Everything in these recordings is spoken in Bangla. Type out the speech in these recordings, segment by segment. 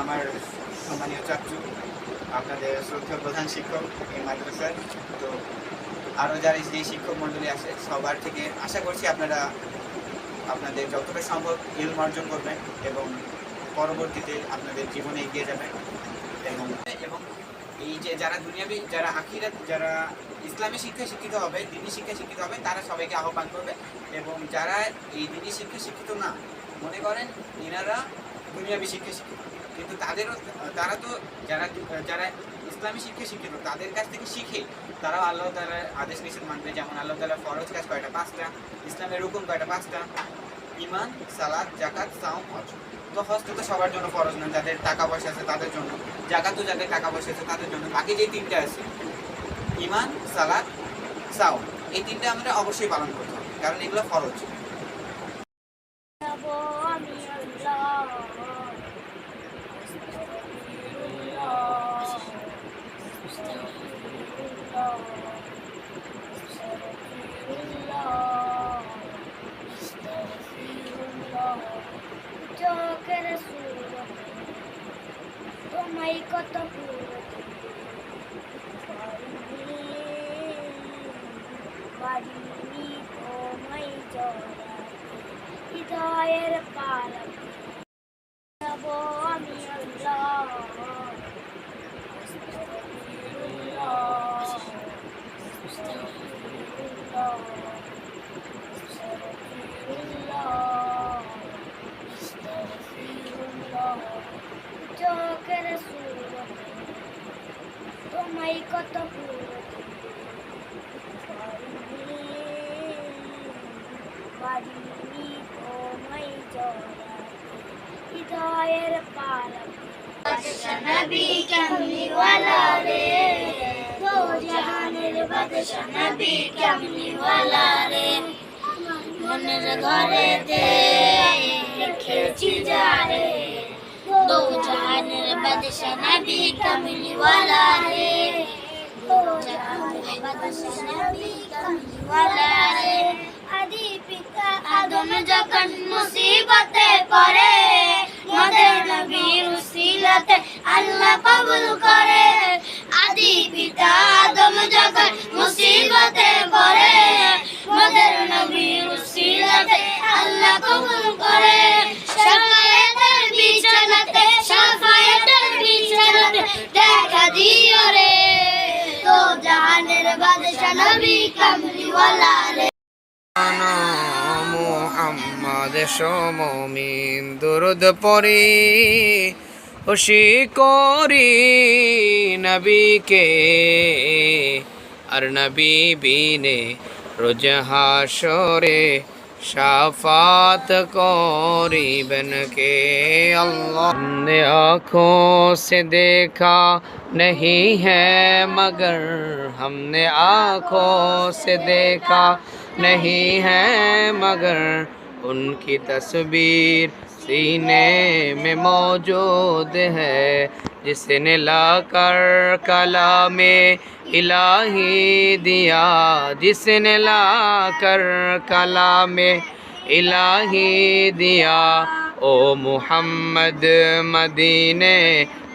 আমার সম্মানীয় চাচু, আপনাদের শ্রদ্ধেয় প্রধান শিক্ষক, এই মাদ্রাসার। তো আরও যারা যে শিক্ষক মণ্ডলী আছে, সবার থেকে আশা করছি আপনারা আপনাদের যতটা সম্ভব ইলম অর্জন করবেন এবং পরবর্তীতে আপনাদের জীবনে এগিয়ে যাবেন। এবং এবং এই যে যারা দুনিয়াবি, যারা আখিরাত, যারা ইসলামী শিক্ষায় শিক্ষিত হবে, দিনী শিক্ষায় শিক্ষিত হবে, তারা সবাইকে আহ্বান করবে। এবং যারা এই দিনী শিক্ষায় শিক্ষিত না, মনে করেন, এনারা দুনিয়াবি শিক্ষায় শিক্ষিত। কিন্তু তাদেরও, তারা তো যারা যারা ইসলামী শিক্ষায় শিক্ষিত, তাদের কাছ থেকে শিখে তারাও আল্লাহ তালার আদেশ নিষেধ মানবে। যেমন আল্লাহ তালার ফরজ কাজ কয়টা? পাঁচটা। ইসলামের রুকুম কয়টা? পাঁচটা। ইমান সালাদ জাকাত সাউম হজ। তো হজ তো সবার জন্য ফরজ না, যাদের টাকা পয়সা আছে তাদের জন্য। জাকাতও যাদের টাকা পয়সা আছে তাদের জন্য। বাকি যে তিনটা আছে ইমান সালাদ সাউম এই তিনটা আমরা অবশ্যই পালন করতে হবে। কারণ এগুলো ফরজ। তোমায় কত হৃদয়ের পালক যাব আমি আল্লাহ চোখের সুর তোমায় কত বাড়ি তোমায় হৃদয়ের পালক নবী কামলি ওয়ালা রে দো জাহানের বাদশা নবী কামলি ওয়ালা রে মনের ঘরে দে রেখেছি যারে দো জাহানের বাদশা নবী কামলি ওয়ালা রে দো জাহানের বাদশা নবী কামলি ওয়ালা রে আদি পিতা আদম যখন মুসিবতে পড়ে মদের নবীর উসিলাতে আল্লাহ কবুল করে আদি পিতা আদম যখন মুসিবতে পড়ে মদের নবীর বাদশা দুরুদ পরি খুশি করি নবীকে। আর নবী বিনে রোজ হাসরে شافات کو بن کے اللہ ہم نے آنکھوں سے دیکھا نہیں ہے، مگر ہم نے آنکھوں سے دیکھا نہیں ہے، مگر ان کی تصویر سینے میں موجود ہے۔ जिसने लाकर कला में इलाही दिया जिसने लाकर कला में इलाही दिया ओ मोहम्मद मदीने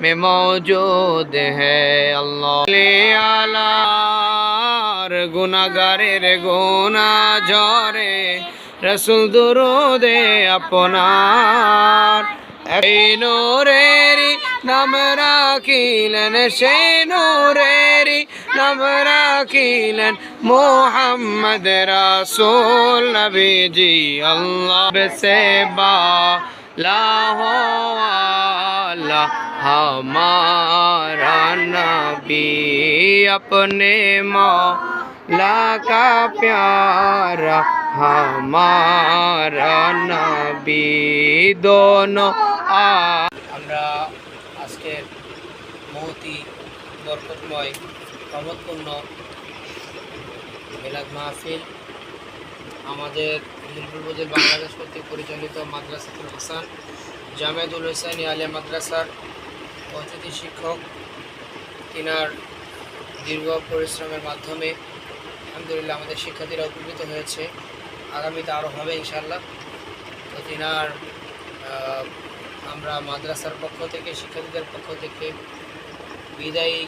में मौजूद है अल्लाह ले আলার গুনাগারের গুনা ঝরে রসুল দুরুদে আপনার এই নোরেরি নাম রাখিলেন সেই নোরেরি নাম রাখিলেন মোহাম্মদ রাসূল নবীজি আল্লাহ से बाला वाला हमारा नबी अपने मौला का प्यारा हमारा नबी दोनों आ আমরা আজকের মহতি বরকতময় রহমতপূর্ণ মিলাদ মাহফিল, আমাদের উপজেলা বাংলাদেশ কর্তৃক পরিচালিত মাদ্রাসাতুল হাসান জামেদুল হোসেনী আলিয়া মাদ্রাসার অতিথি শিক্ষক, তিনার দীর্ঘ পরিশ্রমের মাধ্যমে আলহামদুলিল্লাহ আমাদের শিক্ষার্থীরা উপকৃত হয়েছে। আগামীতে আরও হবে ইনশাল্লাহ তো তিনার আমরা মাদ্রাসার পক্ষ থেকে, শিক্ষার্থীদের পক্ষ থেকে বিদায়ী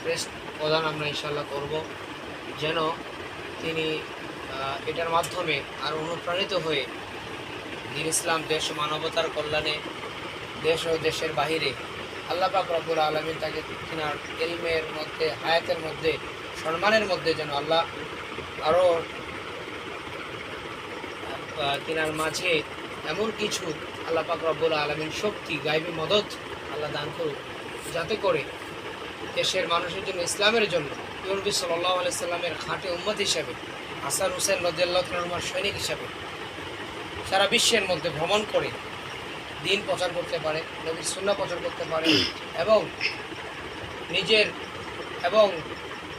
প্রেস প্রদান আমরা ইনশাল্লাহ করব, যেন তিনি এটার মাধ্যমে আর অনুপ্রাণিত হয়ে দিন ইসলাম, দেশ মানবতার কল্যাণে, দেশ ও দেশের বাহিরে আল্লাহ পাক আলমিন তাকে তিনার এলমের মধ্যে, হায়াতের মধ্যে, সম্মানের মধ্যে যেন আল্লাহ আরও তিনার মাঝে এমন কিছু আল্লাহ পাক রব্বুল আলমিন শক্তি, গাইবী মদত আল্লাহ দান করুক। যাতে করে দেশের মানুষের জন্য, ইসলামের জন্য ইউনবী সাল্লাহ আলাইসাল্লামের খাঁটে উম্মত হিসাবে, হাসান হুসেন রদিয়াল্লাহ রহমান সৈনিক হিসাবে সারা বিশ্বের মধ্যে ভ্রমণ করে দিন প্রচার করতে পারে, নবীর সুন্না প্রচার করতে পারে এবং নিজের এবং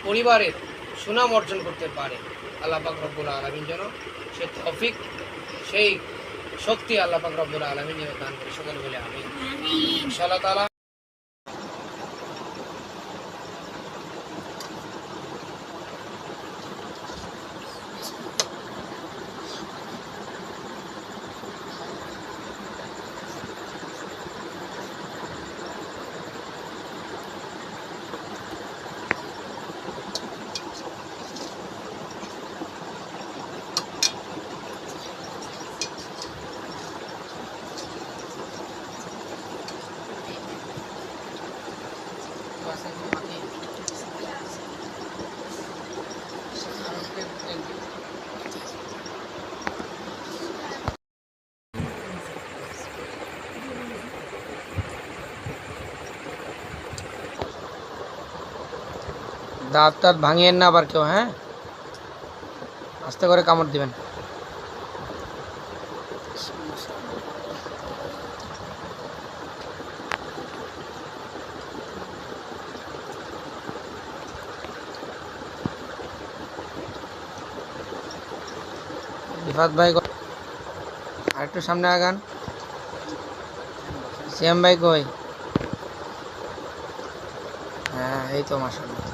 পরিবারের সুনাম অর্জন করতে পারে। আল্লাহ পাক রব্বুল আলমিন যেন সে তফিক, সেই শক্তি আল্লাহ পাক রব্বুল আলমিন দান করে সকলে বলে আমি ইনশাআল্লাহ তালা দাঁত টাত ভাঙিয়েন না আবার কেউ হ্যাঁ আস্তে করে কামড় দিবেন রিফাত ভাই আরেকটু সামনে আগান। সিএম ভাই কই? হ্যাঁ এই তো মাসাল্লাহ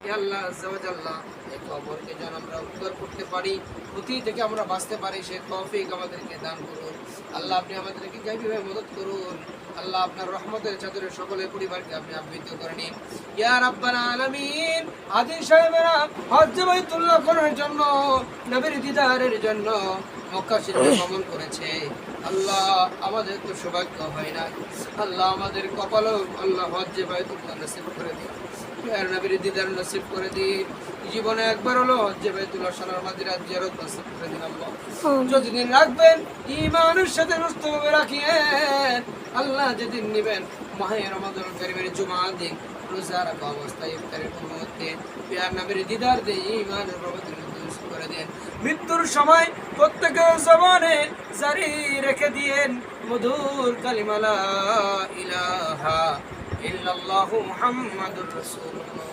আল্লাহ আজ্জাওয়াজাল্লাহ, এই কবরকে যেন আমরা উদ্ধার করতে পারি ক্ষতি থেকে আমরা বাঁচতে পারি সে তৌফিক আমাদেরকে দান করুন। আল্লাহ আপনি আমাদেরকে গাইবীভাবে মদত করুন। আল্লাহ আপনার রহমতের চাদরে সকলে পরিবারকে আপনি আবৃত করে নিন। ইয়া রাব্বাল আলামিন সাহেবেরা হজ্জ বাইতুল্লাহ করার জন্য, নবীর দিদারের জন্য করেছে। আল্লাহ আমাদের তো সৌভাগ্য হয় না। আল্লাহ আমাদের কপালও আল্লাহ নসিব করে দিন। নবীর দিদার নসিব করে দিন। জীবনে একবার হলো হজ্জে বাইতুল্লাহ সোনার জিয়ারত নসিব করে দিন আল্লাহ। যতদিন রাখবেন ইমানের সাথে সুস্থভাবে রাখিয়েন। আল্লাহ যেদিন নেবেন মাহে রমাদান কারিমের জুমা দিন। রোজা রাখা অবস্থায় ইফতারের মধ্যে পেয়ার নবীর দিদার ইমানের নসিব করে দেন। মৃত্যুর সময় প্রত্যেকের জবানে জারি রেখে দিয়েন। মধুর কালিমালা ইলাহা ইল্লাল্লাহু মুহাম্মাদুর রাসূলুল্লাহ।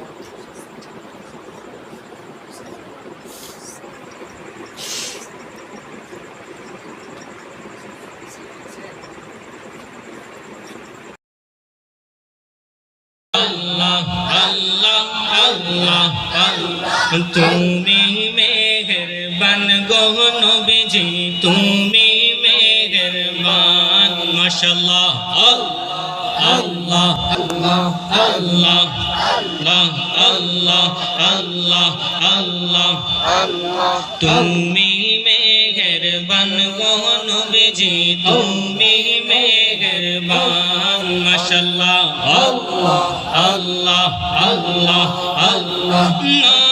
তুমি মেহেরবান গো নবীজি তুমি মেহেরবান মাশাআল্লাহ আল্লাহ আল্লাহ আল্লাহ আল্লাহ আল্লাহ আল্লাহ আল্লাহ আল্লাহ তুমি মেহেরবান গো নবীজি তুমি মেহেরবান মাশাআল্লাহ আল্লাহ আল্লাহ আল্লাহ আল্লাহ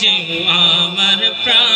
জীব আমার প্রাণ।